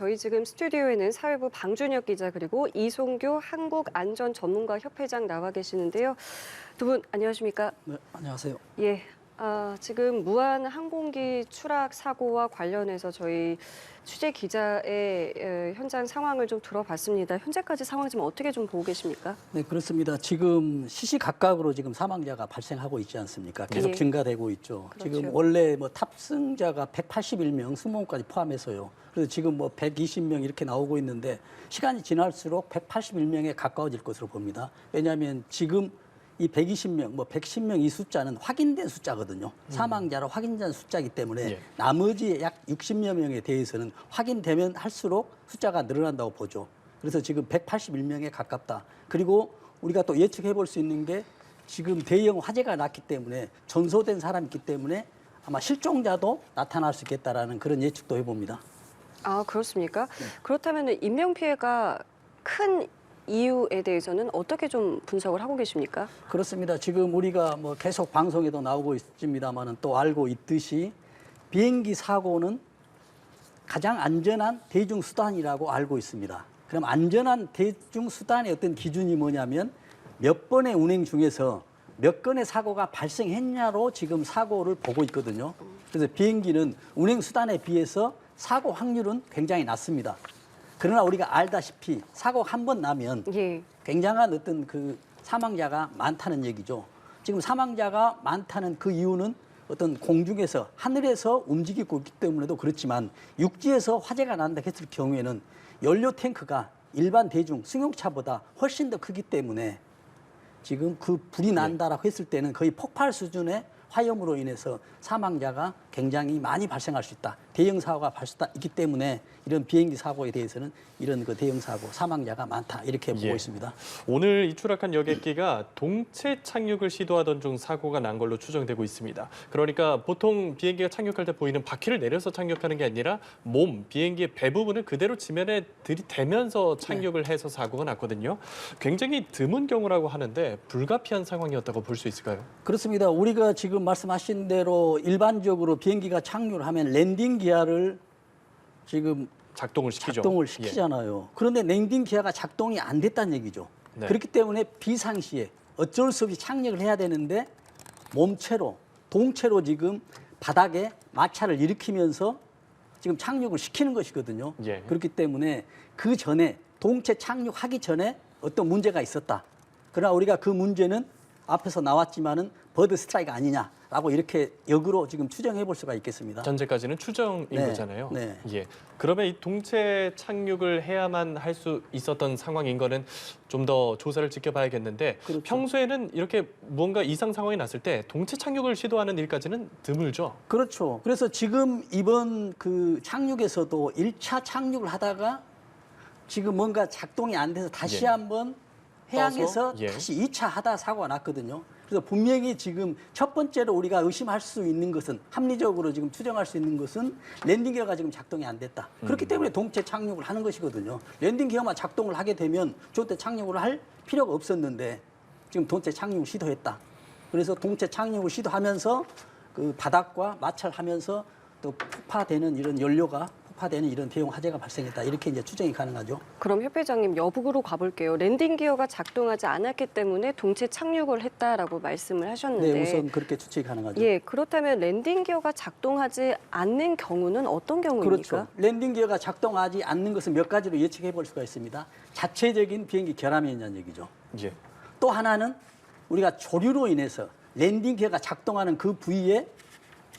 저희 지금 스튜디오에는 사회부 방준혁 기자 그리고 이송규 한국안전전문가협회장 나와 계시는데요. 두 분 안녕하십니까? 네, 안녕하세요. 예. 아, 지금 무한 항공기 추락 사고와 관련해서 저희 취재 기자의 에, 현장 상황을 좀 들어봤습니다. 현재까지 상황 지금 어떻게 좀 보고 계십니까? 네, 그렇습니다. 지금 시시각각으로 지금 사망자가 발생하고 있지 않습니까? 계속 예. 증가되고 있죠. 그렇죠. 지금 원래 뭐 탑승자가 181명, 승무원까지 포함해서요. 그래서 지금 뭐 120명 이렇게 나오고 있는데 시간이 지날수록 181명에 가까워질 것으로 봅니다. 왜냐하면 지금 이 120명, 뭐 110명 이 숫자는 확인된 숫자거든요. 사망자로 확인된 숫자이기 때문에 예. 나머지 약 60여 명에 대해서는 확인되면 할수록 숫자가 늘어난다고 보죠. 그래서 지금 181명에 가깝다. 그리고 우리가 또 예측해 볼 수 있는 게 지금 대형 화재가 났기 때문에 전소된 사람이 있기 때문에 아마 실종자도 나타날 수 있겠다라는 그런 예측도 해봅니다. 아, 그렇습니까? 그렇다면 인명 피해가 큰 이유에 대해서는 어떻게 좀 분석을 하고 계십니까? 그렇습니다. 지금 우리가 뭐 계속 방송에도 나오고 있습니다만은 또 알고 있듯이 비행기 사고는 가장 안전한 대중 수단이라고 알고 있습니다. 그럼 안전한 대중 수단의 어떤 기준이 뭐냐면 몇 번의 운행 중에서 몇 건의 사고가 발생했냐로 지금 사고를 보고 있거든요. 그래서 비행기는 운행 수단에 비해서 사고 확률은 굉장히 낮습니다. 그러나 우리가 알다시피 사고 한번 나면 예. 굉장한 어떤 그 사망자가 많다는 얘기죠. 지금 사망자가 많다는 그 이유는 어떤 공중에서 하늘에서 움직이고 있기 때문에도 그렇지만 육지에서 화재가 난다 했을 경우에는 연료 탱크가 일반 대중 승용차보다 훨씬 더 크기 때문에 지금 그 불이 난다라고 했을 때는 거의 폭발 수준의 화염으로 인해서 사망자가 굉장히 많이 발생할 수 있다. 대형 사고가 발생다 있기 때문에 이런 비행기 사고에 대해서는 이런 그 대형 사고 사망자가 많다 이렇게 보고 예. 있습니다. 오늘 이 추락한 여객기가 동체 착륙을 시도하던 중 사고가 난 걸로 추정되고 있습니다. 그러니까 보통 비행기가 착륙할 때 보이는 바퀴를 내려서 착륙하는 게 아니라 몸, 비행기의 배 부분을 그대로 지면에 들이대면서 착륙을 해서 사고가 났거든요. 굉장히 드문 경우라고 하는데 불가피한 상황이었다고 볼 수 있을까요? 그렇습니다. 우리가 지금 말씀하신 대로 일반적으로 비행기가 착륙을 하면 랜딩 기아를 지금 작동을 시키죠. 작동을 예. 시키잖아요. 그런데 랜딩 기아가 작동이 안 됐다는 얘기죠. 네. 그렇기 때문에 비상시에 어쩔 수 없이 착륙을 해야 되는데 몸체로 동체로 지금 바닥에 마찰을 일으키면서 지금 착륙을 시키는 것이거든요. 예. 그렇기 때문에 그 전에 동체 착륙하기 전에 어떤 문제가 있었다. 그러나 우리가 그 문제는 앞에서 나왔지만은 버드 스트라이크 아니냐라고 이렇게 역으로 지금 추정해 볼 수가 있겠습니다. 현재까지는 추정인 네, 거잖아요. 네. 예. 그러면 이 동체 착륙을 해야만 할 수 있었던 상황인 거는 좀 더 조사를 지켜봐야겠는데 그렇죠. 평소에는 이렇게 무언가 이상 상황이 났을 때 동체 착륙을 시도하는 일까지는 드물죠. 그렇죠. 그래서 지금 이번 그 착륙에서도 일차 착륙을 하다가 지금 뭔가 작동이 안 돼서 다시 예. 한번 해양에서 떠서, 예. 다시 이차 하다 사고가 났거든요. 그래서 분명히 지금 첫 번째로 우리가 의심할 수 있는 것은 합리적으로 지금 추정할 수 있는 것은 랜딩 기어가 지금 작동이 안 됐다. 그렇기 음. 때문에 동체 착륙을 하는 것이거든요. 랜딩 기어만 작동을 하게 되면 저때 착륙을 할 필요가 없었는데 지금 동체 착륙을 시도했다. 그래서 동체 착륙을 시도하면서 그 바닥과 마찰하면서 또 폭파되는 이런 연료가 폭파되는 이런 대형 화재가 발생했다. 이렇게 이제 추정이 가능하죠. 그럼 협 회장님 여북으로 가볼게요. 랜딩 기어가 작동하지 않았기 때문에 동체 착륙을 했다라고 말씀을 하셨는데 네, 우선 그렇게 추측이 가능하죠. 예, 그렇다면 랜딩 기어가 작동하지 않는 경우는 어떤 경우입니까? 그렇죠. 랜딩 기어가 작동하지 않는 것은 몇 가지로 예측해 볼 수가 있습니다. 자체적인 비행기 결함이 있는 얘기죠. 예. 또 하나는 우리가 조류로 인해서 랜딩 기어가 작동하는 그 부위에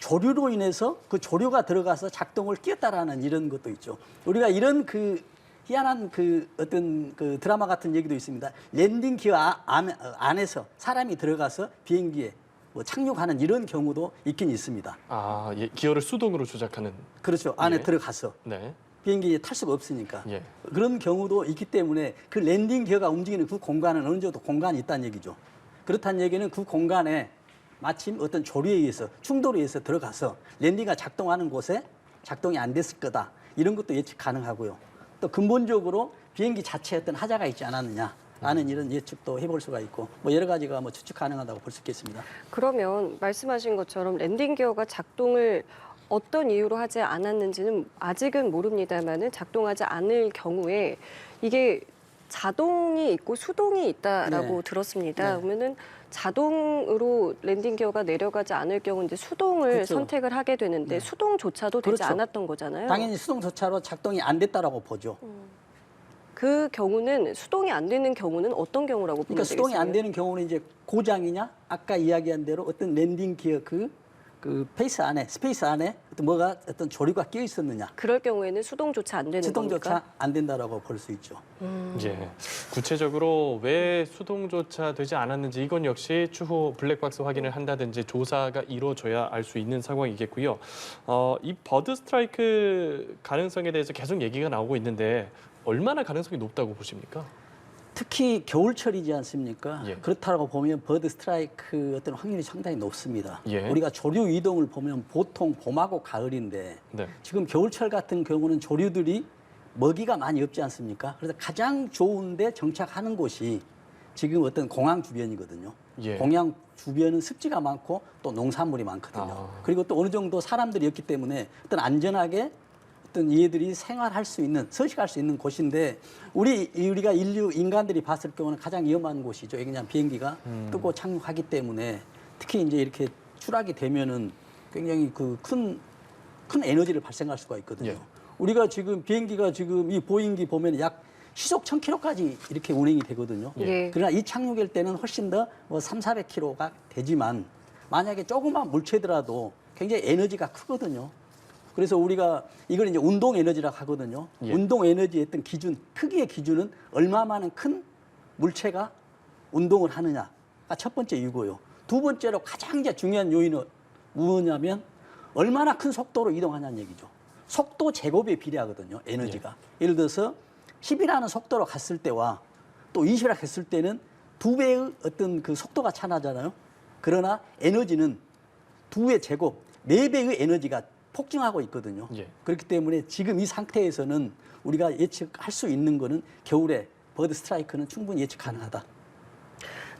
조류로 인해서 그 조류가 들어가서 작동을 끼었다라는 이런 것도 있죠. 우리가 이런 그 희한한 그 어떤 그 드라마 같은 얘기도 있습니다. 랜딩 기어 아- 안- 어, 안에서 사람이 들어가서 비행기에 뭐 착륙하는 이런 경우도 있긴 있습니다. 아, 예. 기어를 수동으로 조작하는. 그렇죠. 안에 예. 들어가서 네. 비행기에 탈 수가 없으니까 예. 그런 경우도 있기 때문에 그 랜딩 기어가 움직이는 그 공간은 어느 정도 공간이 있다는 얘기죠. 그렇다는 얘기는 그 공간에 마침 어떤 조류에 의해서 충돌에 의해서 들어가서 랜딩가 작동하는 곳에 작동이 안 됐을 거다 이런 것도 예측 가능하고요. 또 근본적으로 비행기 자체에 어떤 하자가 있지 않았느냐 라는 이런 예측도 해볼 수가 있고 뭐 여러 가지가 뭐 추측 가능하다고 볼 수 있겠습니다. 그러면 말씀하신 것처럼 랜딩 기어가 작동을 어떤 이유로 하지 않았는지는 아직은 모릅니다만은 작동하지 않을 경우에 이게 자동이 있고 수동이 있다라고 네. 들었습니다. 네. 그러면은 자동으로 랜딩 기어가 내려가지 않을 경우 이제 수동을 그렇죠. 선택을 하게 되는데 네. 수동조차도 되지 그렇죠. 않았던 거잖아요. 당연히 수동조차로 작동이 안 됐다라고 보죠. 그 경우는 수동이 안 되는 경우는 어떤 경우라고 보면 그러니까 수동이 안 되겠어요? 되는 경우는 이제 고장이냐 아까 이야기한 대로 어떤 랜딩 기어 그, 그 페이스 안에 스페이스 안에 어떤 뭐가 어떤 조류가 끼어 있었느냐 그럴 경우에는 수동조차 안 되는 수동조차 겁니까? 안 된다라고 볼 수 있죠. 예. 구체적으로 왜 수동조차 되지 않았는지 이건 역시 추후 블랙박스 확인을 한다든지 조사가 이루어져야 알 수 있는 상황이겠고요. 어, 이 버드 스트라이크 가능성에 대해서 계속 얘기가 나오고 있는데 얼마나 가능성이 높다고 보십니까? 특히 겨울철이지 않습니까? 예. 그렇다고 보면 버드 스트라이크 어떤 확률이 상당히 높습니다. 예. 우리가 조류 이동을 보면 보통 봄하고 가을인데 네. 지금 겨울철 같은 경우는 조류들이 먹이가 많이 없지 않습니까? 그래서 가장 좋은데 정착하는 곳이 지금 어떤 공항 주변이거든요. 예. 공항 주변은 습지가 많고 또 농산물이 많거든요. 아. 그리고 또 어느 정도 사람들이 없기 때문에 어떤 안전하게 어떤 얘들이 생활할 수 있는 서식할 수 있는 곳인데 우리 우리가 인류 인간들이 봤을 경우는 가장 위험한 곳이죠. 그냥 비행기가 음. 뜨고 착륙하기 때문에 특히 이제 이렇게 추락이 되면은 굉장히 그큰큰 에너지를 발생할 수가 있거든요. 예. 우리가 지금 비행기가 지금 이 보잉기 보면 약 시속 1000km까지 이렇게 운행이 되거든요. 예. 그러나 이 착륙일 때는 훨씬 더뭐 3, 400km가 되지만 만약에 조금만 물체더라도 굉장히 에너지가 크거든요. 그래서 우리가 이걸 이제 운동 에너지라고 하거든요. 예. 운동 에너지의 어떤 기준, 크기의 기준은 얼마만한 큰 물체가 운동을 하느냐가 첫 번째 이유고요. 두 번째로 가장 이제 중요한 요인은 뭐냐면 얼마나 큰 속도로 이동하냐는 얘기죠. 속도 제곱에 비례하거든요. 에너지가. 예를 들어서 10이라는 속도로 갔을 때와 또 20이라 했을 때는 두 배의 어떤 그 속도가 차나잖아요. 그러나 에너지는 두 배 제곱, 네 배의 에너지가 폭증하고 있거든요. 예. 그렇기 때문에 지금 이 상태에서는 우리가 예측할 수 있는 거는 겨울에 버드 스트라이크는 충분히 예측 가능하다.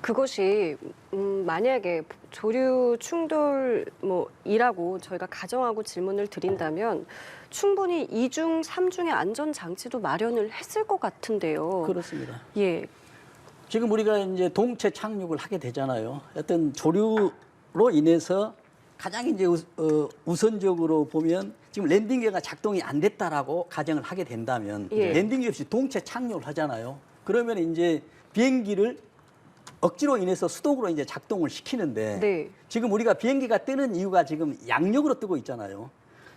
그것이 음, 만약에 조류 충돌 뭐이라고 저희가 가정하고 질문을 드린다면 충분히 이중 삼중의 안전 장치도 마련을 했을 것 같은데요. 그렇습니다. 예. 지금 우리가 이제 동체 착륙을 하게 되잖아요. 어떤 조류로 인해서 가장 이제 우, 어, 우선적으로 보면 지금 랜딩기가 작동이 안 됐다라고 가정을 하게 된다면 예. 랜딩기 없이 동체 착륙을 하잖아요. 그러면 이제 비행기를 억지로 인해서 수동으로 이제 작동을 시키는데 네. 지금 우리가 비행기가 뜨는 이유가 지금 양력으로 뜨고 있잖아요.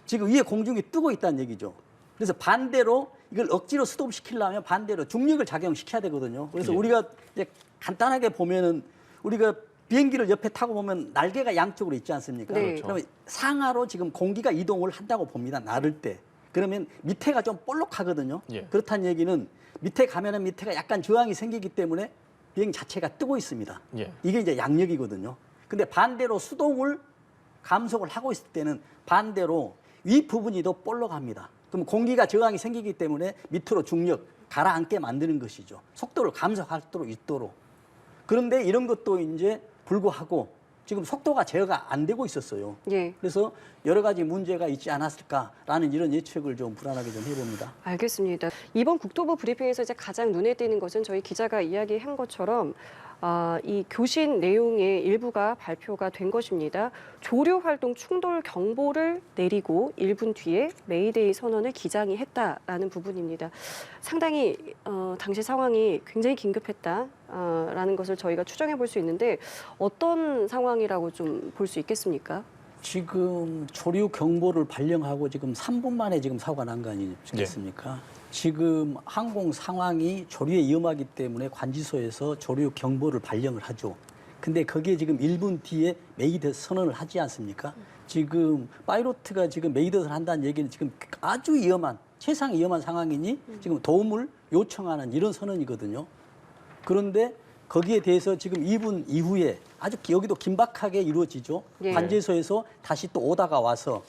지금 위에 공중이 뜨고 있다는 얘기죠. 그래서 반대로 이걸 억지로 스톱시키려면 반대로 중력을 작용시켜야 되거든요. 그래서 예. 우리가 이제 간단하게 보면은 우리가 비행기를 옆에 타고 보면 날개가 양쪽으로 있지 않습니까? 네. 그렇죠. 그러면 상하로 지금 공기가 이동을 한다고 봅니다. 나를 때. 그러면 밑에가 좀 볼록하거든요. 예. 그렇다는 얘기는 밑에 가면은 밑에가 약간 저항이 생기기 때문에 비행 자체가 뜨고 있습니다. 예. 이게 이제 양력이거든요. 근데 반대로 수동을 감속을 하고 있을 때는 반대로 위 부분이 더 볼록합니다. 그럼 공기가 저항이 생기기 때문에 밑으로 중력 가라앉게 만드는 것이죠. 속도를 감속할 수 있도록. 그런데 이런 것도 이제 불구하고 지금 속도가 제어가 안 되고 있었어요. 예. 그래서 여러 가지 문제가 있지 않았을까라는 이런 예측을 좀 불안하게 좀 해봅니다. 알겠습니다. 이번 국토부 브리핑에서 이제 가장 눈에 띄는 것은 저희 기자가 이야기한 것처럼 아, 이 교신 내용의 일부가 발표가 된 것입니다. 조류 활동 충돌 경보를 내리고 1분 뒤에 메이데이 선언을 기장이 했다라는 부분입니다. 상당히 어, 당시 상황이 굉장히 긴급했다 라는 것을 저희가 추정해 볼 수 있는데 어떤 상황이라고 좀 볼 수 있겠습니까? 지금 조류 경보를 발령하고 지금 3분 만에 지금 사고가 난 거 아니겠습니까? 지금 항공 상황이 조류에 위험하기 때문에 관지소에서 조류 경보를 발령을 하죠. 근데 거기에 지금 1분 뒤에 메이드 선언을 하지 않습니까? 지금 파이로트가 지금 메이드를 한다는 얘기는 지금 아주 위험한 최상 위험한 상황이니 지금 도움을 요청하는 이런 선언이거든요. 그런데 거기에 대해서 지금 2분 이후에 아주 여기도 긴박하게 이루어지죠. 예. 관제소에서 다시 또 오다가 와서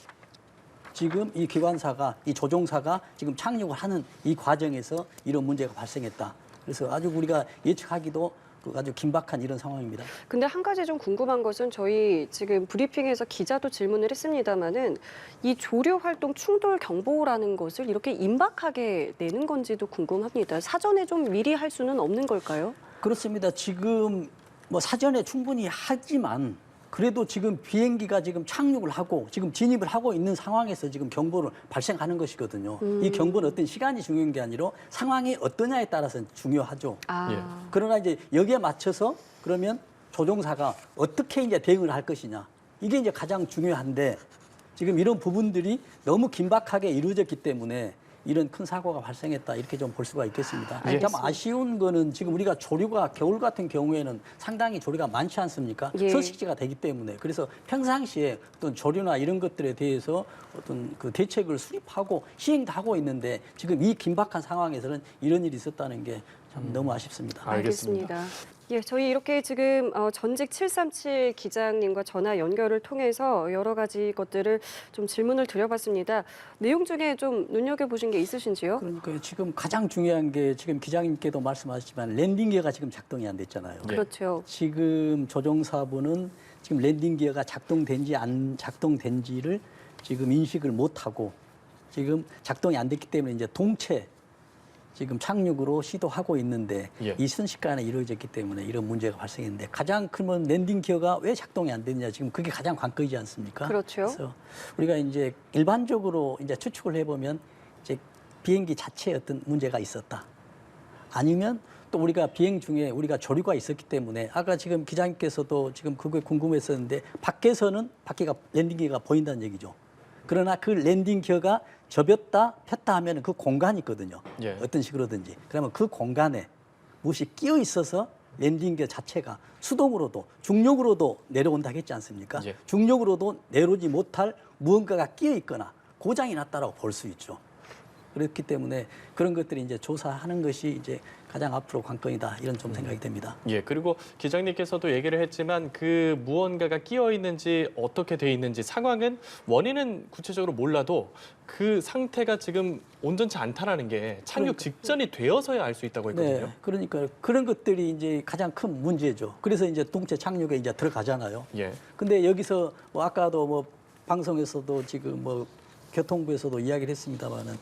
지금 이 기관사가 이 조종사가 지금 착륙을 하는 이 과정에서 이런 문제가 발생했다. 그래서 아주 우리가 예측하기도 그 아주 긴박한 이런 상황입니다. 근데 한 가지 좀 궁금한 것은 저희 지금 브리핑에서 기자도 질문을 했습니다마는 이 조류 활동 충돌 경보라는 것을 이렇게 임박하게 내는 건지도 궁금합니다. 사전에 좀 미리 할 수는 없는 걸까요? 그렇습니다. 지금 뭐 사전에 충분히 하지만 그래도 지금 비행기가 지금 착륙을 하고 지금 진입을 하고 있는 상황에서 지금 경보를 발생하는 것이거든요. 이 경보는 어떤 시간이 중요한 게 아니라 상황이 어떠냐에 따라서 중요하죠. 아, 예. 그러나 이제 여기에 맞춰서 그러면 조종사가 어떻게 이제 대응을 할 것이냐 이게 이제 가장 중요한데 지금 이런 부분들이 너무 긴박하게 이루어졌기 때문에 이런 큰 사고가 발생했다 이렇게 좀 볼 수가 있겠습니다. 참 알겠습니다. 아쉬운 거는 지금 우리가 조류가 겨울 같은 경우에는 상당히 조류가 많지 않습니까? 예. 서식지가 되기 때문에 그래서 평상시에 어떤 조류나 이런 것들에 대해서 어떤 그 대책을 수립하고 시행도 하고 있는데 지금 이 긴박한 상황에서는 이런 일이 있었다는 게참 너무 아쉽습니다. 알겠습니다. 예, 저희 이렇게 지금 어, 전직 737 기장님과 전화 연결을 통해서 여러 가지 것들을 좀 질문을 드려봤습니다. 내용 중에 좀 눈여겨보신 게 있으신지요? 그러니까 지금 가장 중요한 게 지금 기장님께도 말씀하셨지만 랜딩 기어가 지금 작동이 안 됐잖아요. 예. 그렇죠. 지금 조종사분은 지금 랜딩 기어가 작동된지 안 작동된지를 지금 인식을 못 하고 지금 작동이 안 됐기 때문에 이제 동체 지금 착륙으로 시도하고 있는데 예. 이 순식간에 이루어졌기 때문에 이런 문제가 발생했는데 가장 크면 랜딩 기어가 왜 작동이 안 됐냐 지금 그게 가장 관건이지 않습니까? 그렇죠. 그래서 우리가 이제 일반적으로 이제 추측을 해보면 이제 비행기 자체에 어떤 문제가 있었다. 아니면 또 우리가 비행 중에 우리가 조류가 있었기 때문에 아까 지금 기장님께서도 지금 그거에 궁금했었는데 밖에서는 바퀴가 랜딩 기어가 보인다는 얘기죠. 그러나 그 랜딩 기어가 접였다 폈다 하면 그 공간이 있거든요. 예. 어떤 식으로든지. 그러면 그 공간에 무엇이 끼어 있어서 랜딩 기어 자체가 수동으로도 중력으로도 내려온다 했지 않습니까? 예. 중력으로도 내려오지 못할 무언가가 끼어 있거나 고장이 났다라고 볼 수 있죠. 그렇기 때문에 그런 것들이 이제 조사하는 것이 이제 가장 앞으로 관건이다 이런 좀 생각이 됩니다. 예, 그리고 기장님께서도 얘기를 했지만 그 무언가가 끼어 있는지 어떻게 돼 있는지 상황은 원인은 구체적으로 몰라도 그 상태가 지금 온전치 않다라는 게 착륙 직전이 되어서야 알 수 있다고 했거든요. 네, 그러니까 그런 것들이 이제 가장 큰 문제죠. 그래서 이제 동체 착륙에 이제 들어가잖아요. 예. 근데 여기서 뭐 아까도 뭐 방송에서도 지금 뭐 교통부에서도 이야기를 했습니다만은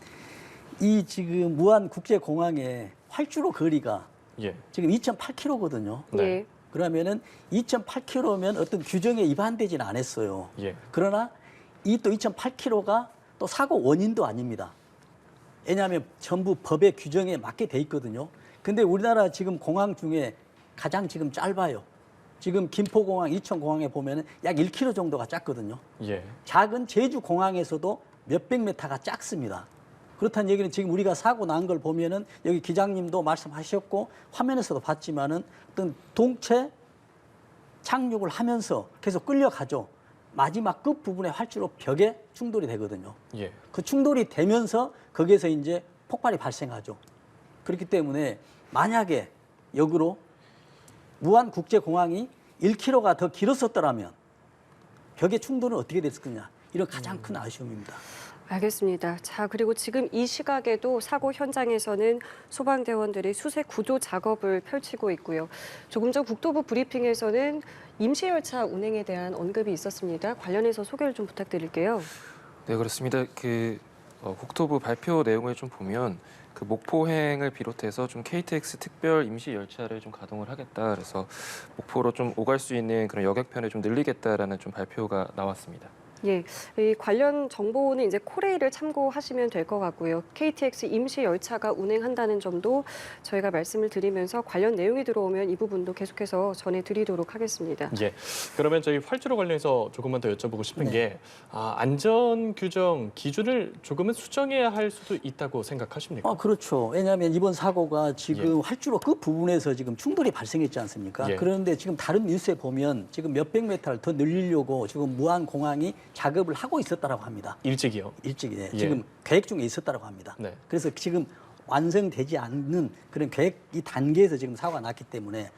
이 지금 무안 국제 공항의 활주로 거리가 예. 지금 2.8km거든요. 네. 예. 그러면은 2.8km면 어떤 규정에 위반되지는 않았어요. 예. 그러나 이 또 2.8km가 또 사고 원인도 아닙니다. 왜냐하면 전부 법의 규정에 맞게 돼 있거든요. 근데 우리나라 지금 공항 중에 가장 지금 짧아요. 지금 김포공항, 이천공항에 보면은 약 1km 정도가 짧거든요. 예. 작은 제주 공항에서도 몇백 메타가 작습니다. 그렇다는 얘기는 지금 우리가 사고 난 걸 보면은 여기 기장님도 말씀하셨고 화면에서도 봤지만은 어떤 동체 착륙을 하면서 계속 끌려가죠. 마지막 끝 부분의 활주로 벽에 충돌이 되거든요. 예. 그 충돌이 되면서 거기에서 이제 폭발이 발생하죠. 그렇기 때문에 만약에 역으로 무안 국제공항이 1km가 더 길었었더라면 벽의 충돌은 어떻게 됐을 거냐. 이런 가장 큰 아쉬움입니다. 알겠습니다. 자, 그리고 지금 이 시각에도 사고 현장에서는 소방대원들이 수색 구조 작업을 펼치고 있고요. 조금 전 국토부 브리핑에서는 임시열차 운행에 대한 언급이 있었습니다. 관련해서 소개를 좀 부탁드릴게요. 네 그렇습니다. 그 어, 국토부 발표 내용을 좀 보면 그 목포행을 비롯해서 좀 KTX 특별 임시 열차를 좀 가동을 하겠다. 그래서 목포로 좀 오갈 수 있는 그런 여객편을 좀 늘리겠다라는 좀 발표가 나왔습니다. 예, 이 관련 정보는 이제 코레일을 참고하시면 될 것 같고요. KTX 임시 열차가 운행한다는 점도 저희가 말씀을 드리면서 관련 내용이 들어오면 이 부분도 계속해서 전해드리도록 하겠습니다. 예. 그러면 저희 활주로 관련해서 조금만 더 여쭤보고 싶은 네. 게 아, 안전 규정 기준을 조금은 수정해야 할 수도 있다고 생각하십니까? 어, 그렇죠. 왜냐하면 이번 사고가 지금 활주로 끝 부분에서 지금 충돌이 발생했지 않습니까? 예. 그런데 지금 다른 뉴스에 보면 지금 몇백 메타를 더 늘리려고 지금 무안 공항이 작업을 하고 있었다라고 합니다. 일찍이요. 일찍 예. 예. 지금 계획 중에 있었다라고 합니다. 네. 그래서 지금 완성되지 않는 그런 계획 이 단계에서 지금 사고가 났기 때문에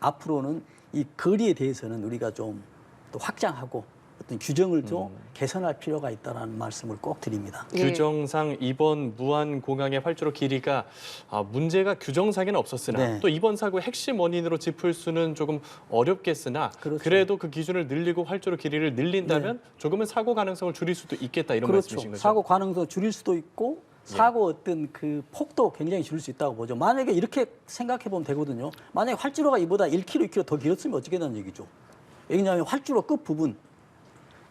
앞으로는 이 거리에 대해서는 우리가 좀 또 확장하고 어떤 규정을 좀 음. 개선할 필요가 있다는 말씀을 꼭 드립니다. 예. 규정상 이번 무안 공항의 활주로 길이가 아, 문제가 규정상에는 없었으나 네. 또 이번 사고의 핵심 원인으로 짚을 수는 조금 어렵겠으나 그렇죠. 그래도그 기준을 늘리고 활주로 길이를 늘린다면 조금은 사고 가능성을 줄일 수도 있겠다 이런 말씀이신 그렇죠. 거죠. 사고 가능성 줄일 수도 있고 예. 사고 어떤 그 폭도 굉장히 줄일 수 있다고 보죠. 만약에 이렇게 생각해 보면 되거든요. 만약에 활주로가 이보다 1km, 2km 더 길었으면 어떻게 되는 얘기죠. 왜냐하면 활주로 끝 부분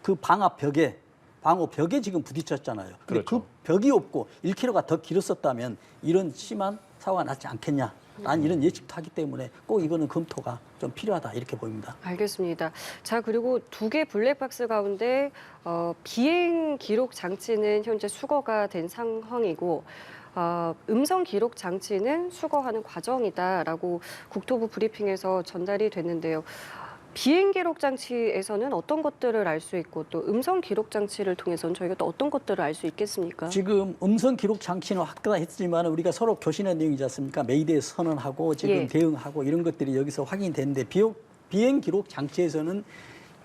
그 방압 벽에 방호 벽에 지금 부딪혔잖아요. 근데 그렇죠. 그 벽이 없고 1km가 더 길었었다면 이런 심한 사고가 났지 않겠냐. 난 이런 예측도 하기 때문에 꼭 이거는 검토가 좀 필요하다 이렇게 보입니다. 알겠습니다. 자 그리고 두 개 블랙박스 가운데 어, 비행 기록 장치는 현재 수거가 된 상황이고 어, 음성 기록 장치는 수거하는 과정이다라고 국토부 브리핑에서 전달이 됐는데요. 비행 기록 장치에서는 어떤 것들을 알 수 있고 또 음성 기록 장치를 통해서는 저희가 또 어떤 것들을 알 수 있겠습니까? 지금 음성 기록 장치는 확대했지만 우리가 서로 교신한 내용이지 않습니까? 메이드에 선언하고 지금 예. 대응하고 이런 것들이 여기서 확인됐는데 비용, 비행 기록 장치에서는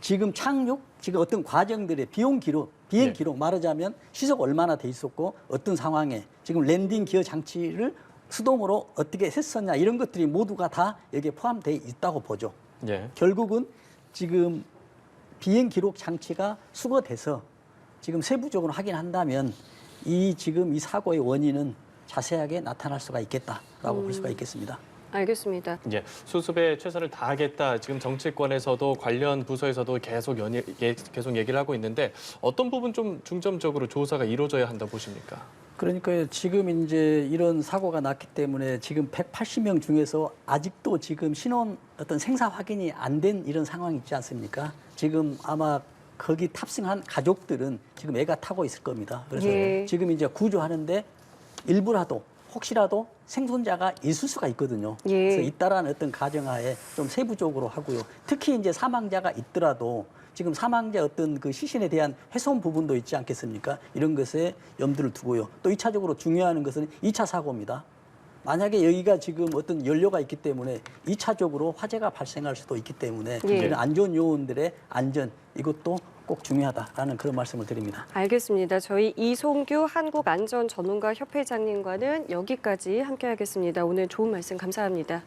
지금 착륙, 지금 어떤 과정들의 비용 기록, 비행 네. 기록 말하자면 시속 얼마나 돼 있었고 어떤 상황에 지금 랜딩 기어 장치를 수동으로 어떻게 했었냐 이런 것들이 모두가 다 여기에 포함되어 있다고 보죠. 예. 결국은 지금 비행 기록 장치가 수거돼서 지금 세부적으로 확인한다면 이 지금 이 사고의 원인은 자세하게 나타날 수가 있겠다라고 볼 수가 있겠습니다. 알겠습니다. 예, 수습에 최선을 다하겠다. 지금 정치권에서도 관련 부서에서도 계속 연예, 예, 계속 얘기를 하고 있는데 어떤 부분 좀 중점적으로 조사가 이루어져야 한다 보십니까? 그러니까 지금 이제 이런 사고가 났기 때문에 지금 180명 중에서 아직도 지금 신원 어떤 생사 확인이 안 된 이런 상황이 있지 않습니까? 지금 아마 거기 탑승한 가족들은 지금 애가 타고 있을 겁니다. 그래서 예. 지금 이제 구조하는데 일부라도 혹시라도 생존자가 있을 수가 있거든요. 예. 그래서 잇따라는 어떤 가정하에 좀 세부적으로 하고요. 특히 이제 사망자가 있더라도 지금 사망자 어떤 그 시신에 대한 훼손 부분도 있지 않겠습니까? 이런 것에 염두를 두고요. 또 2차적으로 중요한 것은 2차 사고입니다. 만약에 여기가 지금 어떤 연료가 있기 때문에 2차적으로 화재가 발생할 수도 있기 때문에 예. 이런 안전 요원들의 안전 이것도 꼭 중요하다라는 그런 말씀을 드립니다. 알겠습니다. 저희 이송규 한국안전전문가 협회장님과는 여기까지 함께하겠습니다. 오늘 좋은 말씀 감사합니다.